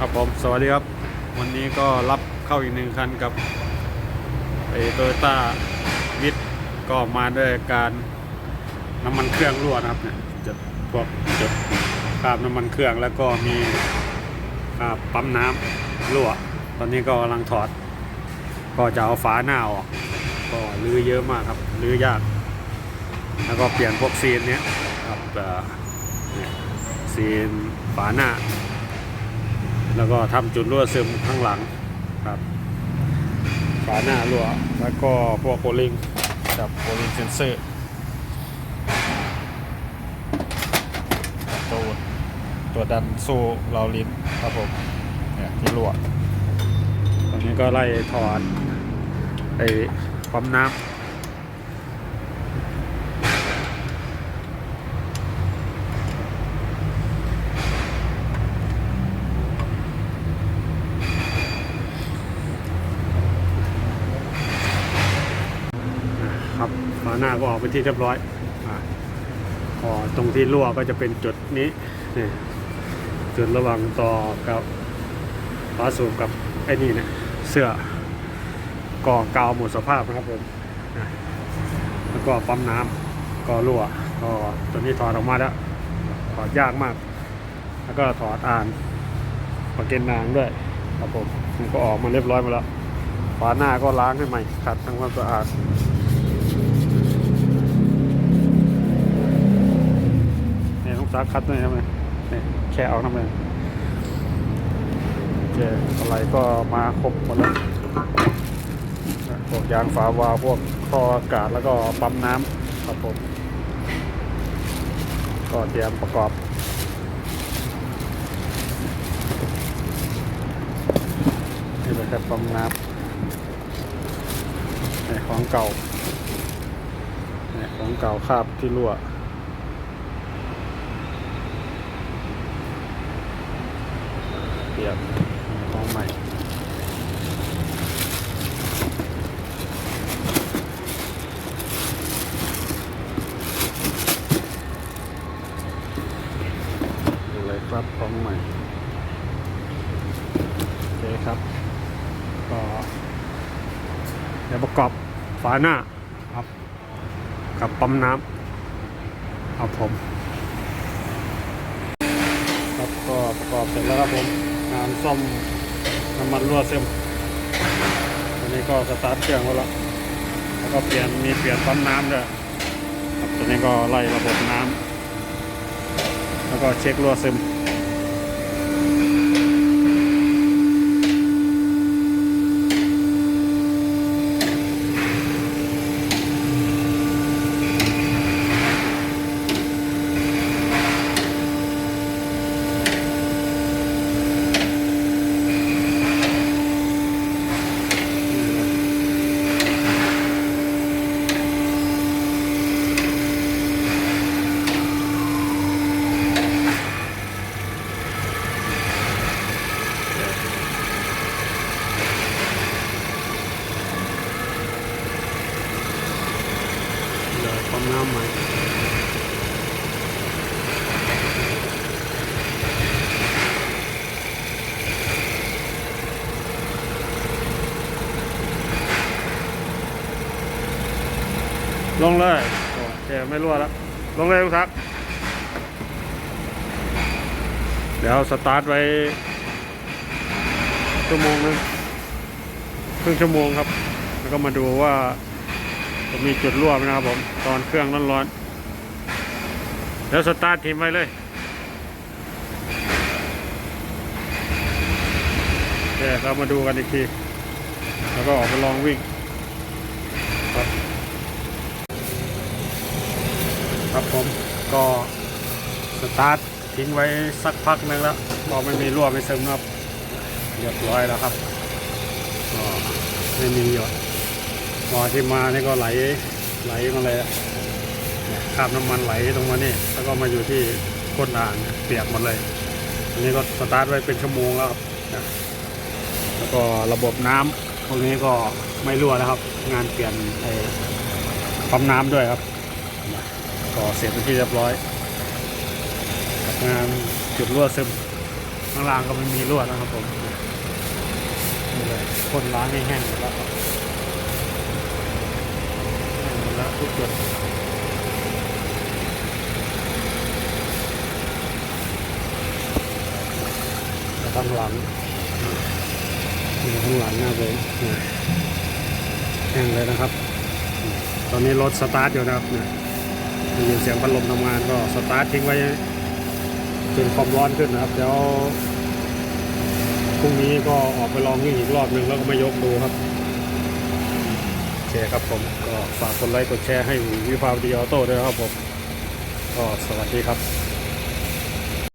ครับผมสวัสดีครับ วันนี้ก็รับเข้าอีกหนึ่งคันกับไอโตโยต้าวิทก็มาด้วยการน้ำมันเครื่องรั่วนะครับเนี่ยจะพวกจุดคราบน้ำมันเครื่องแล้วก็มีคราบปั๊มน้ำรั่ว ตอนนี้ก็กำลังถอด ก็จะเอาฝาหน้าออกก็รื้อเยอะมากครับรื้อยาก แล้วก็เปลี่ยนพวกซีนเนี้ยครับเนี่ยซีนฝาหน้า แล้วก็ทำจุดรั่วซึมข้างหลังครับฝาหน้ารั่วแล้วก็พวกโคลิงกับโคลิงเซนเซอร์ตัวตัวดันโซ่เราลิ้นครับผมเนี่ยที่รั่วตอนนี้ก็ไล่ถอดไอ้ปั๊มน้ำ ครับ ฝาหน้าก็ออกเป็นที่เรียบร้อยพอตรงที่รั่วก็จะเป็นจุดนี้นี่จุดระหว่างต่อกับฝาสูบกับไอ้นี่เนี่ยเสื้อก็กาวหมดสภาพนะครับผมแล้วก็ปั๊มน้ำก็รั่วก็ตัวนี้ถอดออกมาแล้วถอดยากมาก แล้วก็ถอดอ่านประเก็นนางด้วยครับผมมันก็ออกมาเรียบร้อยมาแล้วฝาหน้าก็ล้างให้ใหม่ขัดทำความสะอาด เนี่ยต้องซักคัดด้วยครับเนี่ยเนี่แค่เอาน้ำเลยโอเคอะไรก็มาครบหมดแล้วพวกยางฝาวาพวกท่ออากาศแล้วก็ปั๊มน้ำครับผมก็เตรียมประกอบนี่เลยครับปั๊มน้ำนี่ของเก่านี่ของเก่าคาบที่รั่ว เปลี่ยนของใหม่ดูเลยครับของใหม่โอเคครับก็เดี๋ยวประกอบฝาหน้าครับ กับปั๊มน้ำครับผมครับก็ประกอบเสร็จแล้วครับผม งานซ่อมน้ำมันรั่วซึมตอนนี้ก็สตาร์ทเครื่องแล้วแล้วก็เปลี่ยนมีเปลี่ยนปั๊มน้ำด้วยครับตอนนี้ก็ไล่ระบบน้ำแล้วก็เช็ครั่วซึม น้ำใหม่ลงเลยโอเคไม่รั่วแล้ว ลงเลยทุกทักเดี๋ยวสตาร์ทไว้ ชั่วโมงนึงครึ่งชั่วโมงครับ แล้วก็มาดูว่า จะมีจุดรั่วไหมนะครับผม ตอนเครื่องร้อนๆ แล้วสตาร์ททีมไว้เลยโอเคเรามาดูกันอีกที แล้วก็ออกไปลองวิ่งครับครับผมก็สตาร์ททิ้งไว้สักพักหนึงแล้วบอกไม่มีรั่วไม่ซึมนะครับเรียบร้อยแล้วครับก็ไม่มีหยด พอที่มานี่ก็ไหลไหลมาเลยคราบน้ำมันไหลตรงมานี่แล้วก็มาอยู่ที่ก้นอ่างเนี่ยเปียกหมดเลยอันนี้ก็สตาร์ทไว้เป็นชั่วโมงแล้วครับแล้วก็ระบบน้ำพวกนี้ก็ไม่รั่วแล้วครับ งานเปลี่ยนไอ้ปั๊มน้ำด้วยครับ ก็เสร็จเป็นที่เรียบร้อยงานจุดรั่วซึมข้างล่างก็ไม่มีลวนะครับผมนี่เลยคนล้างให้แห้งแล้วครับ แห้งหมดแล้วทุกจุดแต่ข้างหลังข้างหลังหน้าเลยแห้งเลยนะครับ ตอนนี้รถสตาร์ทอยู่นะครับเนี่ยยินเสียงพัดลมทำงานก็สตาร์ททิ้งไว้จนความร้อนขึ้นนะครับเดี๋ยวพรุ่งนี้ก็ออกไปลองวิ่งอีกรอบหนึ่งแล้วก็มายกดูครับ คครับผมก็ฝากกดไลค์กดแชร์ให้วิภาวดีออโต้ด้วยนะครับผมก็สวัสดีครับ